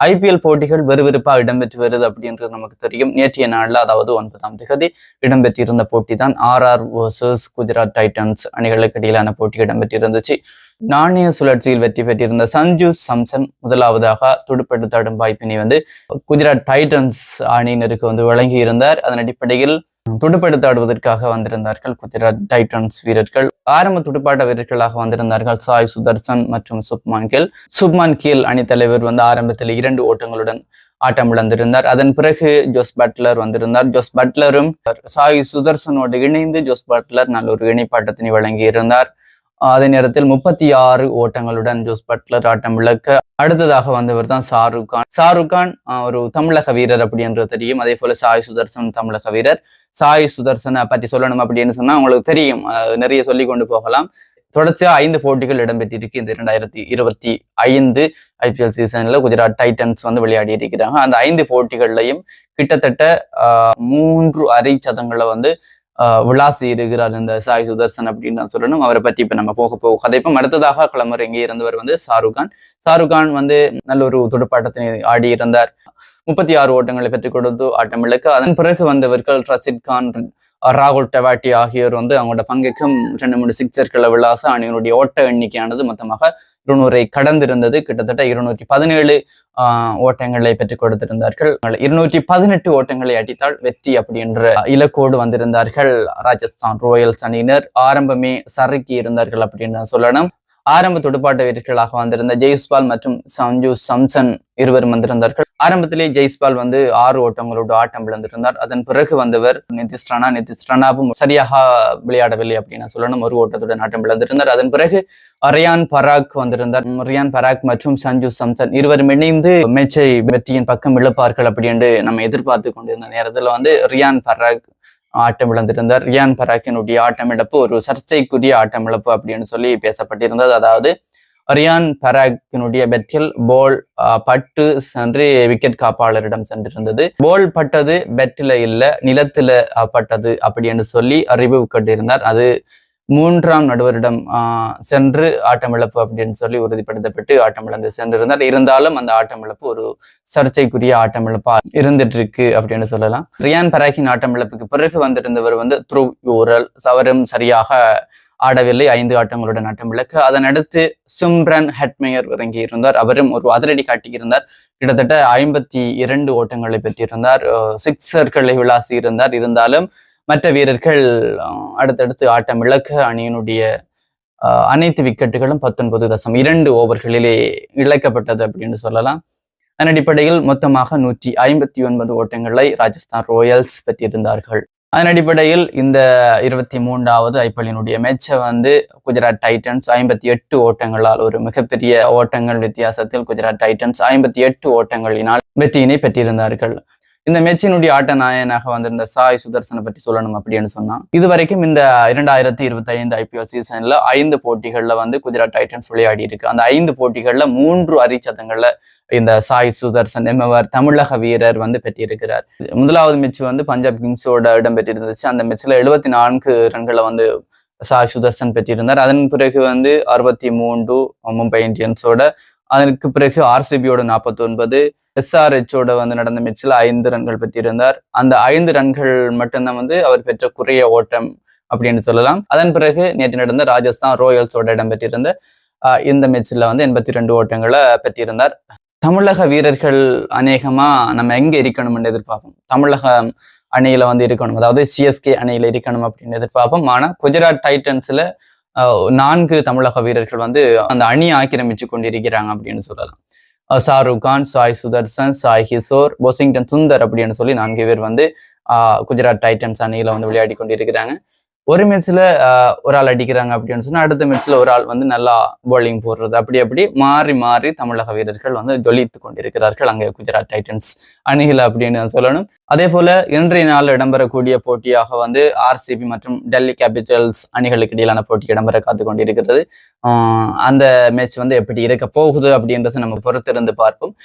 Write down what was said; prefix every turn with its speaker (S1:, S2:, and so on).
S1: IPL போட்டிகள் விறுவிறுப்பாக இடம்பெற்று வருது அப்படின்றது நமக்கு தெரியும். நேற்றைய நாளில் அதாவது ஒன்பதாம் திகதி இடம்பெற்றிருந்த போட்டி தான் ஆர்ஆர் வர்சஸ் குஜராத் டைட்டன்ஸ் அணிகளுக்கு இடையிலான போட்டி இடம்பெற்றிருந்துச்சு. நாணய சுழற்சியில் வெற்றி பெற்றிருந்த சஞ்சு சம்சன் முதலாவதாக துடுப்பெடுத்தாடும் வாய்ப்பினை வந்து குஜராத் டைட்டன்ஸ் அணியினருக்கு வந்து வழங்கி இருந்தார் அதன் அடிப்படையில் துடுப்படுத்தாடுவதற்காக வந்திருந்தார்கள். குஜராத் டைட்டன்ஸ் வீரர்கள். ஆரம்ப துடுப்பாட்ட வீரர்களாக வந்திருந்தார்கள் சாய் சுதர்சன் மற்றும் சுப்மான் கில். சுப்மான் கீல் அணித்தலைவர் வந்து ஆரம்பத்தில் இரண்டு ஓட்டங்களுடன் ஆட்டம் இழந்திருந்தார். அதன் பிறகு ஜோஸ் பட்லர் வந்திருந்தார். ஜோஸ் பட்லரும் சாய் சுதர்சனோடு இணைந்து ஜோஸ் பட்லர் நல்ல ஒரு இணைப்பாட்டத்தினை வழங்கியிருந்தார். அதே நேரத்தில் முப்பத்தி ஆறு ஓட்டங்களுடன் ஜோஸ் பட்லர் ஆட்டம் இழக்க அடுத்ததாக வந்தவர் தான் ஷாருக் கான். ஷாருக் கான் ஒரு தமிழக வீரர் அப்படி என்று தெரியும். அதே போல சாய் சுதர்சன் தமிழக வீரர். சாய் சுதர்சனை பற்றி சொல்லணும் அப்படின்னு சொன்னா உங்களுக்கு தெரியும். நிறைய சொல்லி கொண்டு போகலாம். தொடர்ச்சியா ஐந்து போட்டிகள் இடம்பெற்றிருக்கு. இந்த இரண்டாயிரத்தி இருபத்தி ஐந்து ஐபிஎல் சீசன்ல குஜராத் டைட்டன்ஸ் வந்து விளையாடி இருக்கிறாங்க. அந்த ஐந்து போட்டிகள்லையும் கிட்டத்தட்ட மூன்று அரை சதங்களை வந்து விளாசி இருக்கிறார் இந்த சாய் சுதர்சன் அப்படின்னு நான் சொல்லணும். அவரை பற்றி இப்ப நம்ம போக போக கதைப்போம். அடுத்ததாக கிளம்புற இங்கே இருந்தவர் வந்து ஷாருக் கான். வந்து நல்ல ஒரு துடுப்பாட்டத்தினை ஆடி இருந்தார் முப்பத்தி ஆறு ஓட்டங்களை பெற்றுக் கொடுத்து ஆட்டமிழக்க அதன் பிறகு வந்தவர்கள் ரசித் கான் ராகுல் டெவாட்டி ஆகியோர் வந்து அவங்களோட பங்குக்கும் ரெண்டு மூணு சிக்ஸர்களை விளாச அணியினுடைய ஓட்ட எண்ணிக்கையானது மொத்தமாக இருநூறை கடந்திருந்தது. கிட்டத்தட்ட இருநூற்றி பதினேழு ஓட்டங்களை பெற்றுக் கொடுத்திருந்தார்கள். இருநூற்றி பதினெட்டு ஓட்டங்களை அடித்தால் வெற்றி அப்படின்ற இலக்கோடு வந்திருந்தார்கள். ராஜஸ்தான் ராயல்ஸ் அணியினர். ஆரம்பமே சறுக்கி இருந்தார்கள் அப்படின்னு சொல்லணும் ஆரம்ப துடுப்பாட்ட வீரர்களாக வந்திருந்த ஜெய்ஸ்பால் மற்றும் சஞ்சு சம்சன் இருவரும் வந்திருந்தார்கள். ஆரம்பத்திலே ஜெய்ஸ்பால் வந்து ஆறு ஓட்டங்களோடு ஆட்டம் விழுந்திருந்தார் அதன் பிறகு வந்தவர் நிதிஷ் ராணா. நிதிஷ் ராணாவும் சரியாக விளையாடவில்லை அப்படின்னு சொல்லணும். ஒரு ஓட்டத்துடன் ஆட்டம் விழுந்திருந்தார் அதன் பிறகு ரியான் பராக் வந்திருந்தார். ரியான் பராக் மற்றும் சஞ்சு சம்சன் இருவரும் இணைந்து மேட்சை வெற்றியின் பக்கம் இழுப்பார்கள் அப்படின்னு நம்ம எதிர்பார்த்து கொண்டிருந்த நேரத்தில் வந்து ரியான் பராக் ஆட்டம் இழந்திருந்தார். ரியான் பராக்கினுடைய ஆட்டம் இழப்பு ஒரு சர்ச்சைக்குரிய ஆட்டம் இழப்பு அப்படின்னு சொல்லி பேசப்பட்டிருந்தது. அதாவது ரியான் பராக்கினுடைய பெட்டில் போல் பட்டு சென்று விக்கெட் காப்பாளரிடம் சென்றிருந்தது. போல் பட்டது பெட்டில இல்ல நிலத்துல பட்டது அப்படின்னு சொல்லி அறிவு கட்டியிருந்தார் அது மூன்றாம் நடுவரிடம் சென்று ஆட்டம் இழப்பு அப்படின்னு சொல்லி உறுதிப்படுத்தப்பட்டு ஆட்டம் இழந்து சென்றிருந்தார். இருந்தாலும் அந்த ஆட்டம் இழப்பு ஒரு சர்ச்சைக்குரிய ஆட்டம் இழப்பா இருந்துட்டு இருக்கு அப்படின்னு சொல்லலாம். ரியான் பராகின் ஆட்டம் இழப்புக்கு பிறகு வந்திருந்தவர் வந்து த்ரூ யூரல் அவரும் சரியாக ஆடவில்லை. ஐந்து ஆட்டங்களுடன் ஆட்டம் இழக்கு. அதன் அடுத்து சிம்ரன் ஹெட்மேயர் இறங்கி இருந்தார் அவரும் ஒரு அதிரடி காட்டியிருந்தார். கிட்டத்தட்ட ஐம்பத்தி இரண்டு ஓட்டங்களை பெற்றிருந்தார். சிக்ஸர்களை விளாசி இருந்தார் இருந்தாலும் மற்ற வீரர்கள் அடுத்தடுத்து ஆட்டம் இழக்க அணியினுடைய அனைத்து விக்கெட்டுகளும் பத்தொன்பது தசம் இரண்டு ஓவர்களிலே இழக்கப்பட்டது அப்படின்னு சொல்லலாம். அதன் அடிப்படையில் மொத்தமாக நூற்றி ஐம்பத்தி ஒன்பது ஓட்டங்களை ராஜஸ்தான் ராயல்ஸ் பெற்றிருந்தார்கள். அதன் அடிப்படையில் இந்த இருபத்தி மூன்றாவது ஐபிஎல்லினுடைய மேட்சை வந்து குஜராத் டைட்டன்ஸ் ஐம்பத்தி எட்டு ஓட்டங்களால் ஒரு மிகப்பெரிய ஓட்டங்கள் வித்தியாசத்தில் குஜராத் டைட்டன்ஸ் ஐம்பத்தி எட்டு ஓட்டங்களினால் வெற்றியினை பெற்றிருந்தார்கள். இந்த மெச்சினுடைய ஆட்ட நாயனாக வந்திருந்த சாய் சுதர்சனை பற்றி சொல்லணும் அப்படின்னு சொன்னா இது வரைக்கும் இந்த இரண்டாயிரத்தி இருபத்தி ஐந்து ஐபிஎல் சீசன்ல ஐந்து போட்டிகள்ல வந்து குஜராத் டைட்டன்ஸ் விளையாடி இருக்கு. அந்த ஐந்து போட்டிகள்ல மூன்று அரிச்சதங்கள்ல இந்த சாய் சுதர்சன் என்பவர் தமிழக வீரர் வந்து பெற்றிருக்கிறார். முதலாவது மேட்ச் வந்து பஞ்சாப் கிங்ஸோட இடம் பெற்றிருந்துச்சு அந்த மேட்ச்ல எழுபத்தி நான்கு ரன்களை வந்து சாய் சுதர்சன் பெற்றிருந்தார். அதன் பிறகு வந்து அறுபத்தி மூன்று மும்பை இந்தியன்ஸோட அதற்கு பிறகு ஆர்சிபியோட நாற்பத்தி ஒன்பது எஸ்ஆர்ஹெச்சோட வந்து நடந்த மேட்சில் ஐந்து ரன்கள் பெற்றிருந்தார். அந்த ஐந்து ரன்கள் மட்டும்தான் வந்து அவர் பெற்ற குறைய ஓட்டம் அப்படின்னு சொல்லலாம். அதன் பிறகு நேற்று நடந்த ராஜஸ்தான் ராயல்ஸோட இடம் பெற்றிருந்த இந்த மேட்ச்ல வந்து எண்பத்தி ரெண்டு ஓட்டங்களை பெற்றிருந்தார். தமிழக வீரர்கள் அநேகமா நம்ம எங்க இருக்கணும்னு எதிர்பார்ப்போம். தமிழக அணியில வந்து இருக்கணும். அதாவது சிஎஸ்கே அணியில இருக்கணும் அப்படின்னு எதிர்பார்ப்போம். ஆனா குஜராத் டைட்டன்ஸ்ல நான்கு தமிழக வீரர்கள் வந்து அந்த அணி ஆக்கிரமிச்சு கொண்டிருக்கிறாங்க அப்படின்னு சொல்லலாம். ஷாருக் கான் சாய் சுதர்சன் சாய் கிஷோர் வாஷிங்டன் சுந்தர் அப்படின்னு சொல்லி நான்கு பேர் வந்து குஜராத் டைட்டன்ஸ் அணியில வந்து விளையாடி கொண்டிருக்கிறாங்க. ஒரு மேட்ச்ல ஒரு ஆள் அடிக்கிறாங்க அப்படின்னு சொன்னா அடுத்த மேட்ச்ல ஒரு ஆள் வந்து நல்லா பவுலிங் போடுறது. அப்படி அப்படி மாறி மாறி தமிழக வீரர்கள் வந்து ஜொலித்து கொண்டிருக்கிறார்கள். அங்கே குஜராத் டைட்டன்ஸ் அணிகள் அப்படின்னு சொல்லணும். அதே போல இன்றைய நாள் இடம்பெறக்கூடிய போட்டியாக வந்து ஆர்சிபி மற்றும் டெல்லி கேபிட்டல்ஸ் அணிகளுக்கு இடையிலான போட்டி இடம்பெற காத்து கொண்டிருக்கிறது. அந்த மேட்ச் வந்து எப்படி இருக்க போகுது அப்படின்றத நம்ம பொறுத்திருந்து பார்ப்போம்.